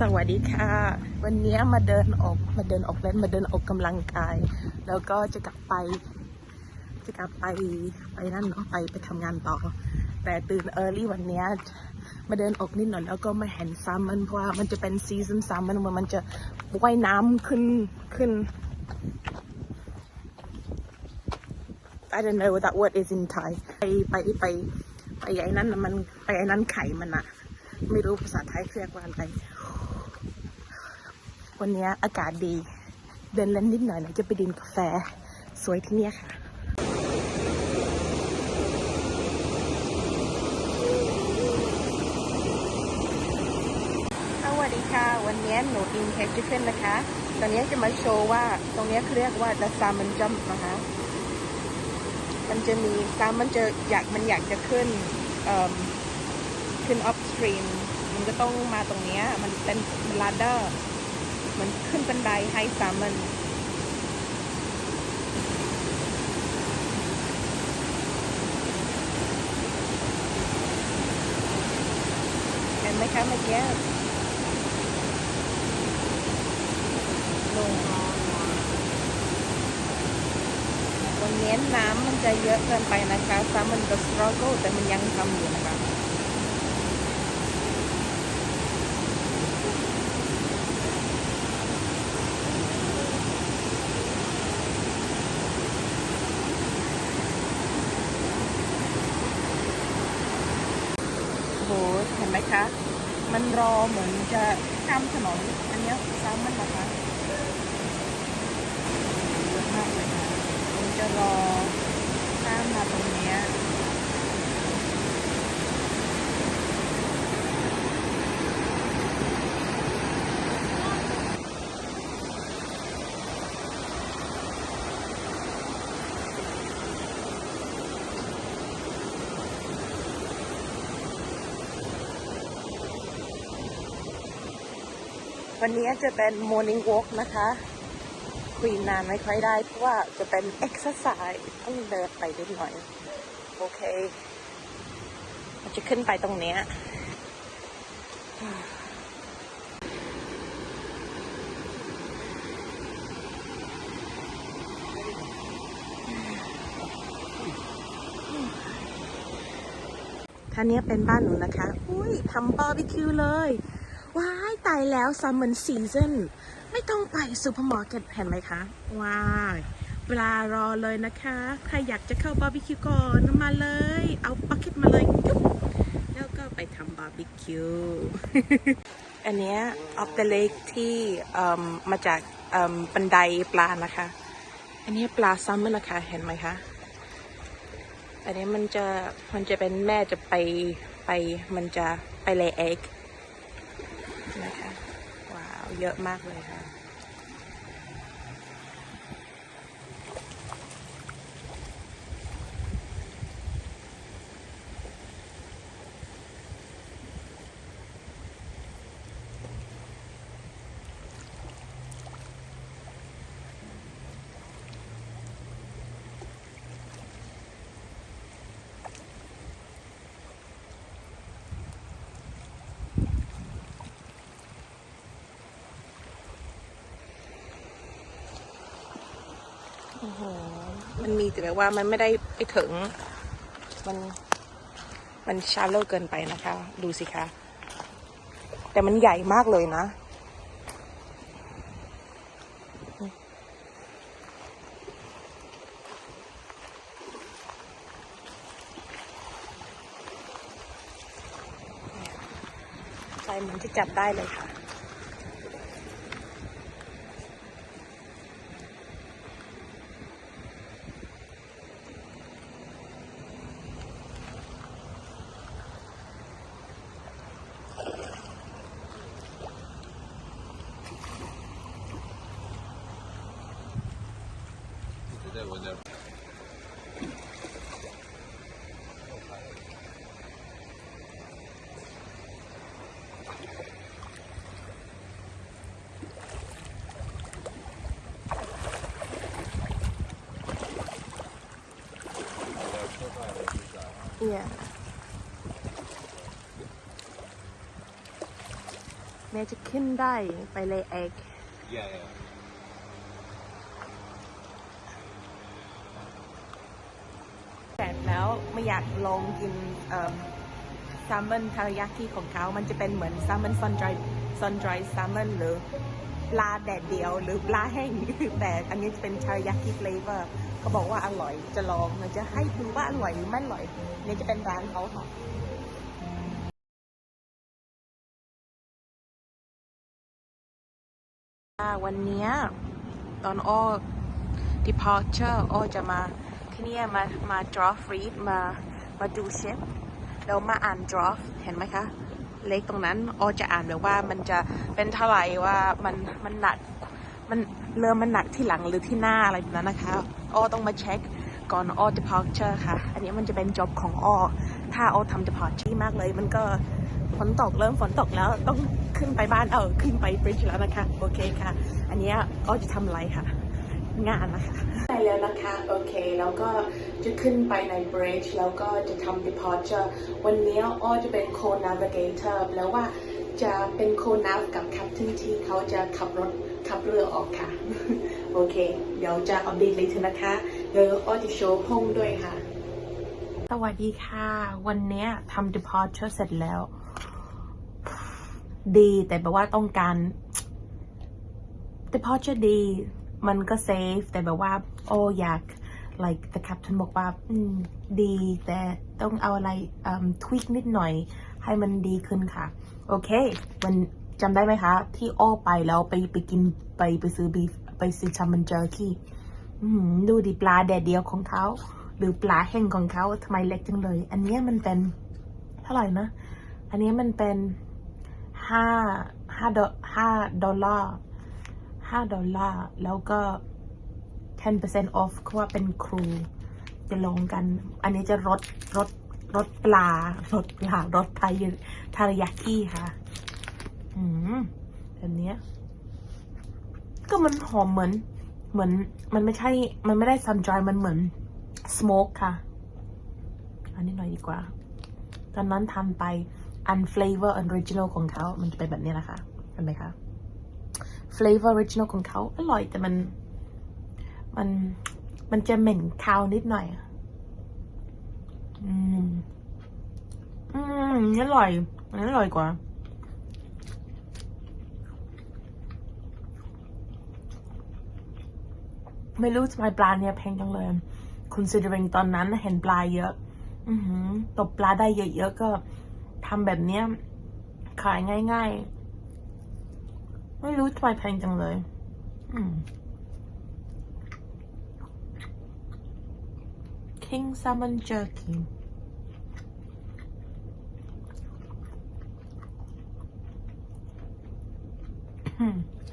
สวัสดีค่ะ วันนี้มาเดินออกมาเดินออกเล่นมาเดินออกกำลังกาย แล้วก็จะกลับไป จะกลับไปไปนั่นเนาะไปไปทำงานต่อ แต่ตื่นเออร์ลี่วันนี้มาเดินออกนิดหน่อยแล้วก็มาเห็นซัมมันเพราะว่ามันจะเป็นซีซันซัมมันมันจะว่ายน้ำขึ้นขึ้น I don't know what that word is in Thai ไปไปไป ไปไอ้นั่นมันไปไอ้นั่นไข่มันอะไม่รู้ภาษาไทยเรียกว่าอะไรวันนี้อากาศดี เดินเล่นนิดหน่อยนะจะไปดื่มกาแฟสวยที่นี่ค่ะสวัสดีค่ะ วันนี้หนูอินเทคจิฟเฟนนะคะ ตอนนี้จะมาโชว์ว่าตรงนี้เขาเรียกว่า the salmon jump นะคะ มันจะมีซ้ำมันจะอยากมันอยากจะขึ้นขึ้น upstream มันก็ต้องมาตรงนี้มันเป็นลาดเดอร์มันขึ้นบันไดให้ซ้ำมันเห็นไหมคะเมื่อกี้ลง วันนี้น้ำมันจะเยอะเกินไปนะคะซ้ำมันจะ struggle แต่มันยังทำอยู่นะคะโหเห็นไหมคะ มันรอเหมือนจะข้ามถนนอันนี้ซ้ำมันนะคะเยอะมากเลยค่ะ มัน จะรอข้ามมาตรงนี้วันนี้จะเป็น morning walk นะคะ คุยนานไม่ค่อยได้ เพราะว่าจะเป็น exercise ต้องเดินไปนิดหน่อย โอเคจะขึ้นไปตรงเนี้ยท่านนี้เป็นบ้านหนูนะคะ อุ้ยทำบาร์บีคิวเลย ว้ายตายแล้วซัมเมอร์ซีซันไม่ต้องไปซูเปอร์มาร์เก็ตเห็นไหมคะว้ายเวลารอเลยนะคะ ใครอยากจะเข้าบาร์บีคิวก่อนมาเลย เอาบักเก็ตมาเลยจุ๊บแล้วก็ไปทำบาร์บีคิว อันเนี้ยออฟเดอะเลกที่เอามมาจากเอิ่มบันไดปลานะคะ อันนี้ปลาซัมเมอร์นะคะ เห็นไหมคะ อันนี้มันจะมันจะเป็นแม่จะไปไปมันจะไปเลเอ็ก เยอะมากเลยค่ะ มันมีแต่แบบว่ามันไม่ได้ไปถึง มันมันชาโลเกินไปนะคะ ดูสิคะ แต่มันใหญ่มากเลยนะใจเหมือนที่จับได้เลยค่ะ Yeah เมย์จะขึ้นได้ไปเลยเอก Yeah, yeah. แล้วไม่อยากลองกินแซลมอนทาริยากิของเขา มันจะเป็นเหมือนแซลมอนซันดรายซันดรายแซลมอนหรือปลาแดดเดียวหรือปลาแห้งแต่อันนี้จะเป็นทาริยากิเฟลเวอร์เขาบอกว่าอร่อยจะลองมันจะให้ดูว่าอร่อยหรือไม่อร่อยนี่จะเป็นร้านเขาค่ะวันนี้ตอนอ้อ departure อ้อจะมา เนี่ยมามา draft read มามาดูเชฟแล้วมาอ่าน draft เห็นไหมคะ เลขตรงนั้นอ้อจะอ่านแบบว่ามันจะเป็นเท่าไหร่ว่ามันมันหนักมันเริ่มมันหนักที่หลังหรือที่หน้าอะไรแบบนั้นนะคะอ้อต้องมาเช็คก่อนอ้อ departure ค่ะ อันนี้มันจะเป็น job ของอ้อถ้าอ้อทำ departure มากเลย มันก็ฝนตกเริ่มฝนตกแล้วต้องขึ้นไปบ้านเออขึ้นไป bridge แล้วนะคะ โอเคค่ะ อันนี้อ้อจะทำอะไรค่ะ งานนะคะไปแล้วนะคะ โอเค แล้วก็จะขึ้นไปใน bridge แล้วก็จะทำ departure วันนี้อ้อจะเป็น co-navigator แล้วว่าจะเป็น co-nav กับ captain ที่เขาจะขับรถขับเรือออกค่ะ โอเค เดี๋ยวจะอัปเดตเลยเถอะนะคะเดี๋ยวอ้อจะโชว์ห้องด้วยค่ะ สวัสดีค่ะ วันเนี้ยทำ departure เสร็จแล้ว ดีแต่แบบว่าต้องการ departure ดี มันก็เซฟแต่แบบว่า โอ้อยาก like the captain บอกว่าดีแต่ต้องเอาอะไรอืม tweak นิดหน่อย ให้มันดีขึ้นค่ะ โอเค มันจำได้ไหมคะ ที่อ้อไปแล้วไปไปกินไปไปซื้อบีไปซื้อชามันเจอร์ที่ดูดิปลาแดดเดียวของเขา หรือปลาแห้งของเขาทำไมเล็กจังเลย อันเนี้ยมันเป็นเท่าไหร่นะ อันเนี้ยมันเป็นห้าห้าดห้าดอลลาร์ ห้าดอลลาร์ แล้วก็ 10% off เพราะว่าเป็นครู จะลองกัน อันนี้จะรสรสรสปลารสปลารสไทยทารยากิค่ะ อืมแบบเนี้ยก็มันหอมเหมือน เหมือน มันไม่ใช่ มันไม่ได้ซันดรายมันเหมือนสโมกค่ะ อันนี้หน่อยดีกว่า ตอนนั้นทำไปอัน flavor original ของเขา มันจะเป็นแบบนี้นะคะเห็นไหมคะ flavor original ของเขาอร่อยแต่มัน มันมันจะเหม็นคาวนิดหน่อยอะอืม อืมอร่อยอันนี้อร่อยกว่า ไม่รู้ทำไมปลาเนี่ยแพงจังเลย considering ตอนนั้นเห็นปลาเยอะ อือหือตกปลาได้เยอะๆก็ทำแบบเนี้ย ขายง่าย ๆ ไม่รู้ทำไมแพงจังเลย อืม King Salmon Jerky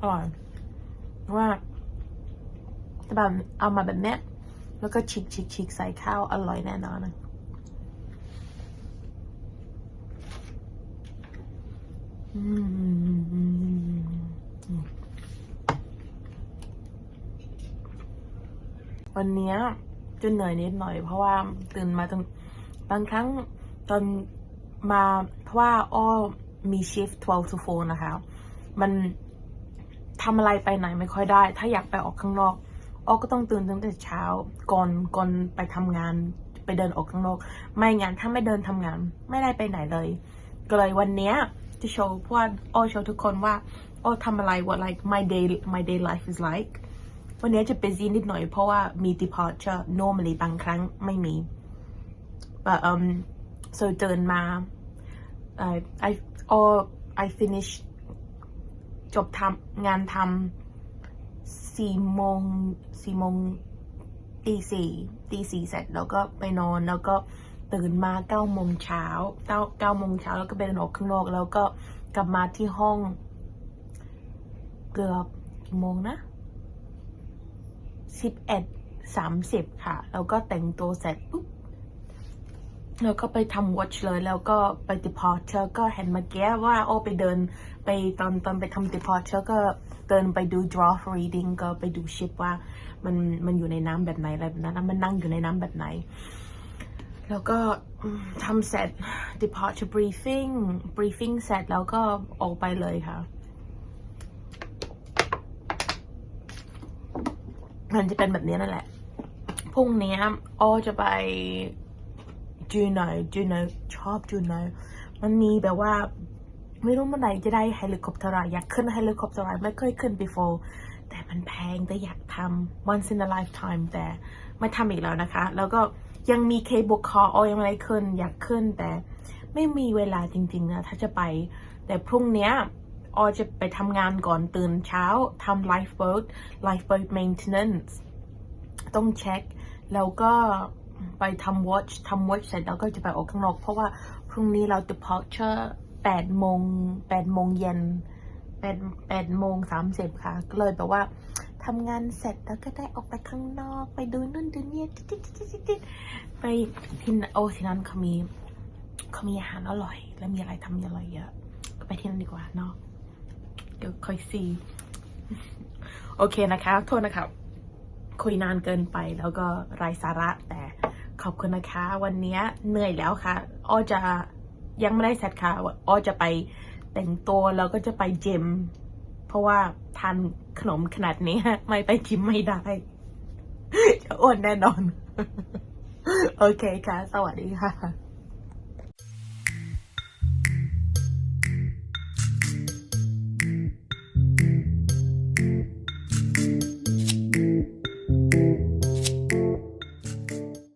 อร่อยว่าแต่แบบเอามาแบบเนี้ยแล้วก็ชิกชิกชิกใส่ข้าวอร่อยแน่นอนนะอืม วันนี้จะเหนื่อยนิดหน่อยเพราะว่าตื่นมาตอนบางครั้งตอนมาเพราะว่าอ้อมีชิฟต์12 to 4นะคะ มันทำอะไรไปไหนไม่ค่อยได้ ถ้าอยากไปออกข้างนอกอ้อก็ต้องตื่นตั้งแต่เช้าก่อนก่อนไปทำงานไปเดินออกข้างนอก ไม่งั้นถ้าไม่เดินทำงาน ไม่ได้ไปไหนเลย ก็เลยวันนี้จะโชว์เพราะว่าอ้อโชว์ทุกคนว่าอ้อทำอะไร what like my day my day life is like วันนี้จะ busy นิดหน่อยเพราะว่ามี departure normally บางครั้งไม่มี but um so เดินมา uh, I or I finish จบทำงานทำสี่โมงสี่โมงตีสี่ตีสี่เสร็จแล้วก็ไปนอนแล้วก็ตื่นมาเก้าโมงเช้าเก้าเก้าโมงเช้าแล้วก็ไปเดินออกข้างนอก แล้วก็กลับมาที่ห้อง เกือบกี่โมงนะ สิบเอ็ดสามสิบค่ะ แล้วก็แต่งตัวเสร็จปุ๊บแล้วก็ไปทำ watch เลย แล้วก็ไป departure ก็เห็นเมื่อกี้ว่าโอ้ไปเดินไปตอนตอนไปทำ departure ก็เดินไปดู draft reading ก็ไปดูชิปว่ามันมันอยู่ในน้ำแบบไหนอะไรแบบนั้นมันนั่งอยู่ในน้ำแบบไหน แล้วก็ทำเสร็จ departure briefing briefing เสร็จแล้วก็ออกไปเลยค่ะ มันจะเป็นแบบนี้นั่นแหละ พรุ่งนี้อ้อจะไปจูไนจูไนชอบจูไนมันมีแบบว่า ไม่รู้เมื่อไหร่จะได้เฮลิคอปเตอร์อยากขึ้นเฮลิคอปเตอร์ไม่เคยขึ้น before แต่มันแพงแต่อยากทำ once in a lifetime แต่ไม่ทำอีกแล้วนะคะ แล้วก็ยังมีเคบุคอออยังไม่ได้ขึ้น อยากขึ้นแต่ไม่มีเวลาจริงๆนะถ้าจะไป แต่พรุ่งนี้ ออจะไปทำงานก่อนตื่นเช้าทำ lifeboat lifeboat maintenance ต้องเช็ค แล้วก็ไปทำ watch ทำ watch เสร็จแล้วก็จะไปออกข้างนอกเพราะว่าพรุ่งนี้เรา departure แปดโมงแปดโมงเย็นแปดแปดโมงสามสิบค่ะ ก็เลยแบบว่าทำงานเสร็จแล้วก็ได้ออกไปข้างนอก ไปดูนู่นดูนี่ไปที่นั่นโอ้ที่นั่นเขามีเขามีอาหารอร่อย และมีอะไรทำอร่อยเยอะ ก็ไปที่นั่นดีกว่าเนาะ ดี๋ยวค่อยซีโอเคนะคะ โทษนะครับคุยนานเกินไปแล้วก็ไร้สาระแต่ขอบคุณนะคะ วันนี้เหนื่อยแล้วค่ะอ้อจะยังไม่ได้เสร็จค่ะอ้อจะไปแต่งตัวแล้วก็จะไปจิม เพราะว่าทานขนมขนาดนี้ไม่ไปจิมไม่ได้ จะอ้วนแน่นอน โอเคค่ะ สวัสดีค่ะ